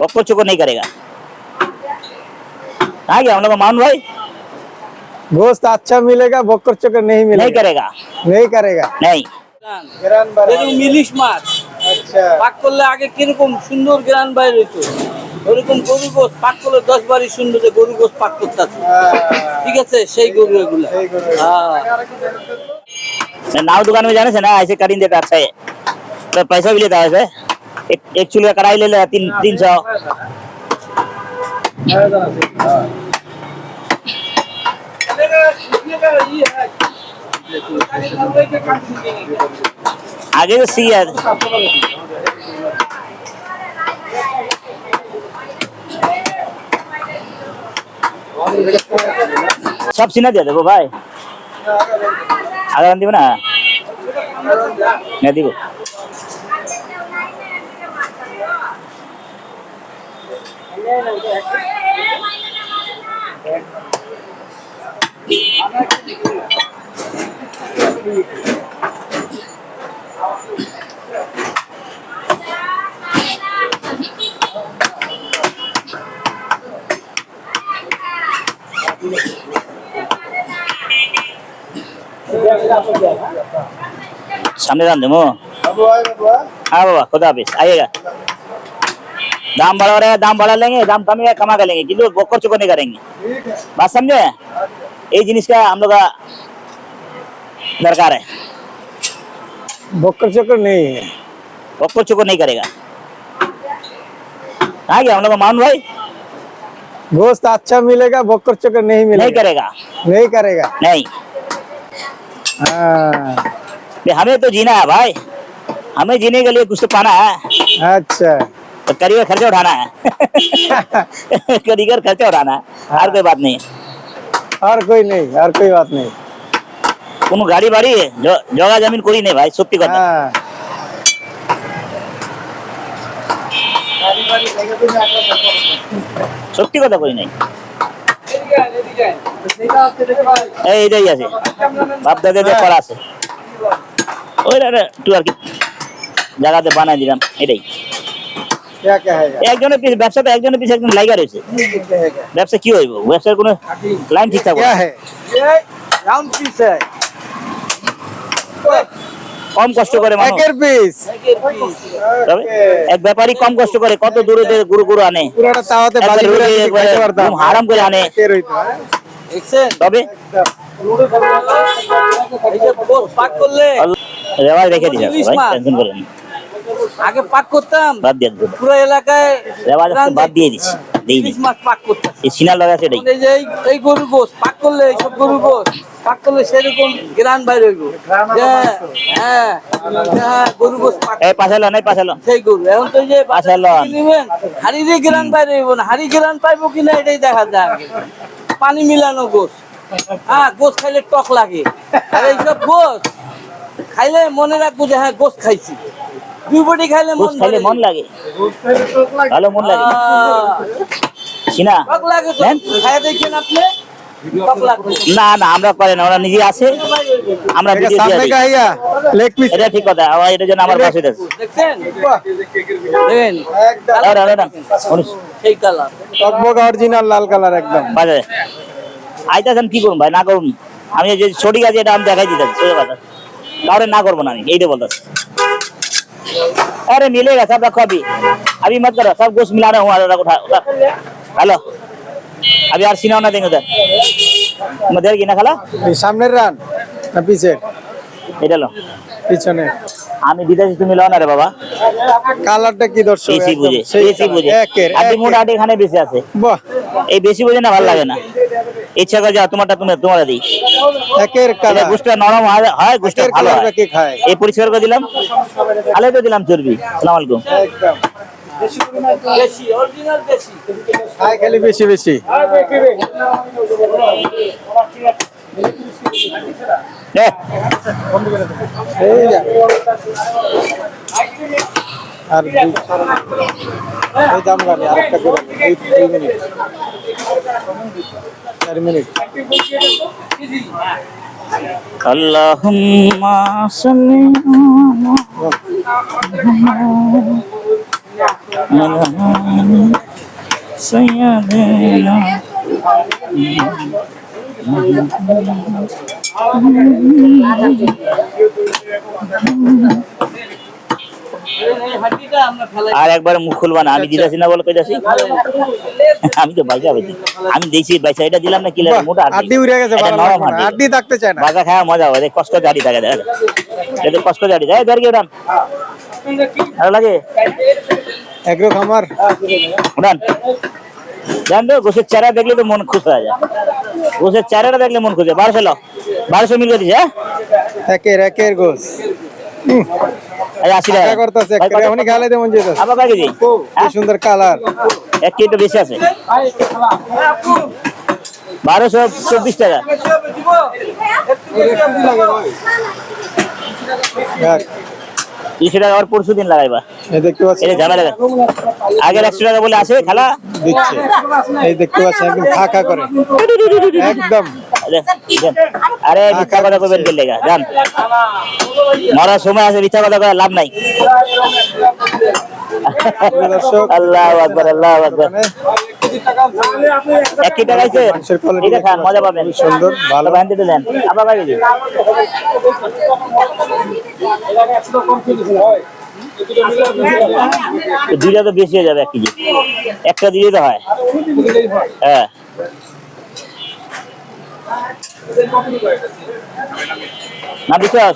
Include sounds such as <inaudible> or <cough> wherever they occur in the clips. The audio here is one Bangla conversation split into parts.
बक्को चुको नहीं करेगा कहाँ गया हम लोग का माउन भाई गोश्त अच्छा मिलेगा बकर चकर नहीं मिलेगा नहीं करेगा नहीं करेगा नहीं গ্রান এরকম ইলিশ মাছ আচ্ছা পাক করলে আগে কিরকম সুন্দর গ্রান বাইর হইতো ওরকম গরু গোস পাক করলে দশ বারই সুন্দর যে গরু গোস পাক করতেছে ঠিক আছে সেই গরু এগুলা সেই গরু। হ্যাঁ नाव दुकान में जाने से ना ऐसे कटिंग देता अच्छा है तो पैसा भी लेता है ऐसे एक, एक चूल्हे का कढ़ाई ले लेगा तीन तीन सौ आगे तो सी है सब सीना दिया देखो भाई আগার দিব না না দিব সামনে রান দেবো। হ্যাঁ বাবা খোদা হাফিজ আইয়েগা दाम बढ़ा रहे हैं दाम बढ़ा लेंगे दाम कमेगा कमा कर लेंगे। किलो बोकर चुको नहीं करेंगे। बात समझे? ये जिनिस का हम लोग का दरकार है। बकर चकर नहीं है। बोकर चुको नहीं करेगा। कहाँ गया हम लोग का माउन भाई? गोश्त अच्छा मिलेगा बकर चकर नहीं मिलेगा। नहीं करेगा। नहीं करेगा। हाँ। नहीं, हमें तो जीना है भाई। हमें जीने के लिए कुछ तो पाना है। अच्छा। तो करियर खर्चा उठाना है <laughs> करियर खर्चा उठाना है और कोई बात नहीं है और कोई नहीं और कोई बात नहीं কোনো গাড়ি বাড়ি জ- জগা জমিন করি নেই ভাই সত্যি কথা हाँ সত্যি কথা করি নাই এই এটাই আছে বাপ দাদাদের করা আছে ওই একটু আর কি জায়গাতে বানাই দিলাম এটাই क्या कहेगा এক ব্যাপারী কম কষ্ট করে কত দূরে গুরু গুরু আনে। হারাম করে আনে। তবে রেওয়াজ রেখে দিচ্ছে আগে পাক করতাম বাদ দিয়ে দেবো পুরো এলাকায় রেওয়াজ বাদ দিয়ে। দিচ্ছি। দিই মাছ পাক করতাম। এই সিনার লগা সেটাই। এই যে এই- এই গরু গোস পাক করলে এইসব গরু গোস পাক করলে সেরকম গ্রান বাইর হইব। হ্যাঁ হ্যাঁ গরু গোস পাক এই পাশালো নাই পাশালো। সেই গরু। এখন তো যে লন। নিবেন হাড়িরে গ্রান বাইরে হইব না। হাড়ি গ্রান পাইবো কিনা এটাই দেখা যায় পানি মিলানো গোস হ্যাঁ গোস খাইলে টক লাগে। আর এইসব গোস খাইলে মনে রাখব যে হ্যাঁ গোস খাইছি। খাইলে মন খাইলে মন লাগে। ভালো মন লাগে। খাই দেখেন আপনি। না না আমরা পারি না ওরা নিজে আছে। আমরা ঠিক কথা এটা আমার দেখছেন? লাল কালার একদম। বাজে আইতাছেন কি করুন ভাই? না করুন। আমি যে সঠিক আছে এটা আমি দেখাই দিতে সোজা না করব না আমি এইটা বলতেছি। अरे मिलेगा सब रखो अभी अभी मत करो सब कुछ मिला रहा हूँ उठा उठा उठा हेलो अभी यार सीना ना देंगे उधर मधेर की ना खाला এই সামনের রান না পিছের এটা লো পিছনে আমি দিতেছি তুমি লও না রে বাবা কালারটা কি দর্শক বেশি একদম বুঝে সেই বেশি colour, বুঝে একের আপনি একের। মোটামুটি এখানে বেশি আছে বাহ এই বেশি বুঝে না ভালো লাগে না ইচ্ছা করে যাও তোমারটা তুমি তোমার দিই। একের এটা গোষ্ঠটা নরম হয় গোষ্ঠটা ভালো কে খায়? এই পরিষ্কার করে দিলাম। আলে তো দিলাম চর্বি। সালাম আলাইকুম। একদম। বেশি বেশি যা। আর এই দাম আরেকটা করে। দুই minute. Allahumma salli Thank you. আর একবার মুখ খুলবা না আমি দিতেছি না বলে কইতাছি <laughs> আমি তো বাইজা বাইছি আমি দেখছি বাইসা এটা দিলাম না কি লাগে? মোটা আড্ডি। উড়ে গেছে নরম। আড্ডি। থাকতে চায় না। বাজা খাওয়া মজা হবে। কষ্ট জারি থাকে দেখ এটা কষ্ট জারি যায় ধর কি উড়ান ভালো লাগে? এগ্রো খামার উড়ান জান তো গোসের চেহারা দেখলে তো মন খুশ হয়ে যায়। গোসের চেহারাটা দেখলে মন খুশ হয় বারোশো লো। বারোশো মিল করে দিছে হ্যাঁ? একের একের গোস। এই আশি টাকা টাকা করতেছে ভাই, কত- এখনই খালে যেতেছে আবার কেজি? কি সুন্দর কালার। এক কেজি বেশি আছে। বারোশো চব্বিশ টাকা। তিনশো টাকা আবার পরশু দিন লাগাইবা। দেখতে পাচ্ছেন? এটা ঝামেলা আগের একশো টাকা বলে আসে খালা? দিচ্ছে। এই দেখতে পাচ্ছেন একদম ফাঁকা করে। আরে মিথ্যা কথা কইবেন কে জান। মরার সময় আছে মিথ্যা কথা কয়ে লাভ নাই। আল্লাহ আকবর আল্লাহ আকবর। এখানে এক কি টাকা আছে? মজা পাবেন। সুন্দর ভালো। ভ্যান দিতে দেন। আবার ভাই দুইটা তো বেশি হয়ে যাবে এক কেজি। একটা দিয়ে তো হয়। হ্যাঁ। না বিশ্বাস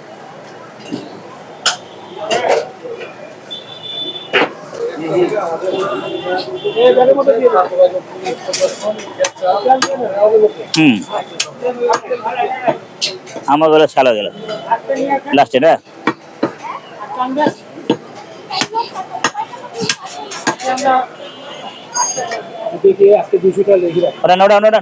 হুম। আমার বলে ছাড়া গেল। লাস্টে না? ওটা ওটা ওটা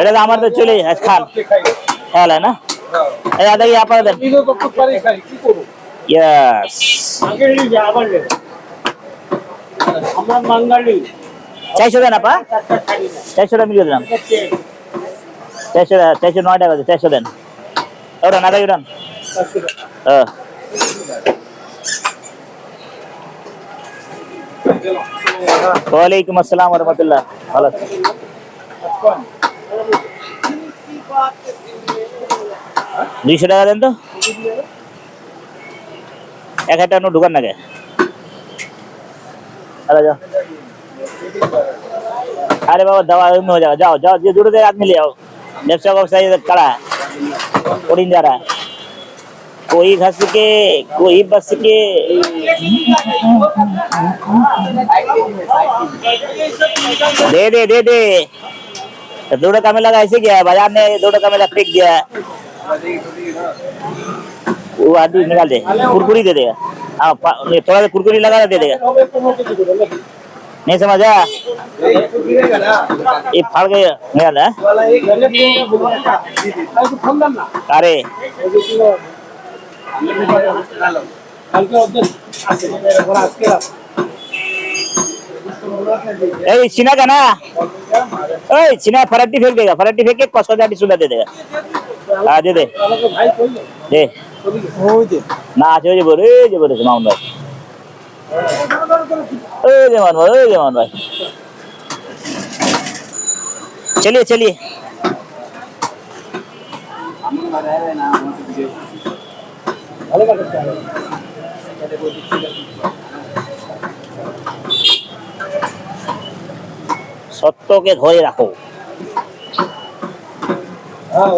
এটা তো আমার তো চলে আজ খান খেয়াল হয় না? এই আদা কি আপনারা দেন? ইয়াস আমরা বাঙালি চারশো দেন আপা। চারশো টাকা মিলিয়ে দিলাম। চারশো চারশো নয় টাকা চারশো দেন। ওরান আদা উড়ান হ্যাঁ ওয়ালাইকুম আসসালাম রহমতুল্লাহ। ভালো আছেন? দুইশো টাকা দেন তো এক হাজার টাকা ঢুকান না কে अरे जाओ अरे बाबा दवा में हो जाओ जाओ जाओ जो जरूरत है आदमी ले आओ व्यवसाय व्यवसाय इधर खड़ा है उड़ीन जा रहा है कोई घस के कोई बस के दे दे दे दे तो दो टका में लगा ऐसे गया? बाज़ार ने दो टका में फेंक दिया वो आदमी निकाल दे, कुरकुरी दे देगा हाँ थोड़ा सा कुरकुरी लगा दे देगा। नहीं समझा ये फाड़ गया निकाल है। अरे। ए चीना का ना? ओए चिना फराटी फेंक देगा फराटी फेंक के कसो जाटी सुधा दे देगा आ दे दे दे हो दे ना आ जे बोल ए जे बोल सुनाऊं भाई जे मान भाई ए जे मान भाई चलिए चलिए हेलो সত্যকে ধরে রাখো। হ্যাঁ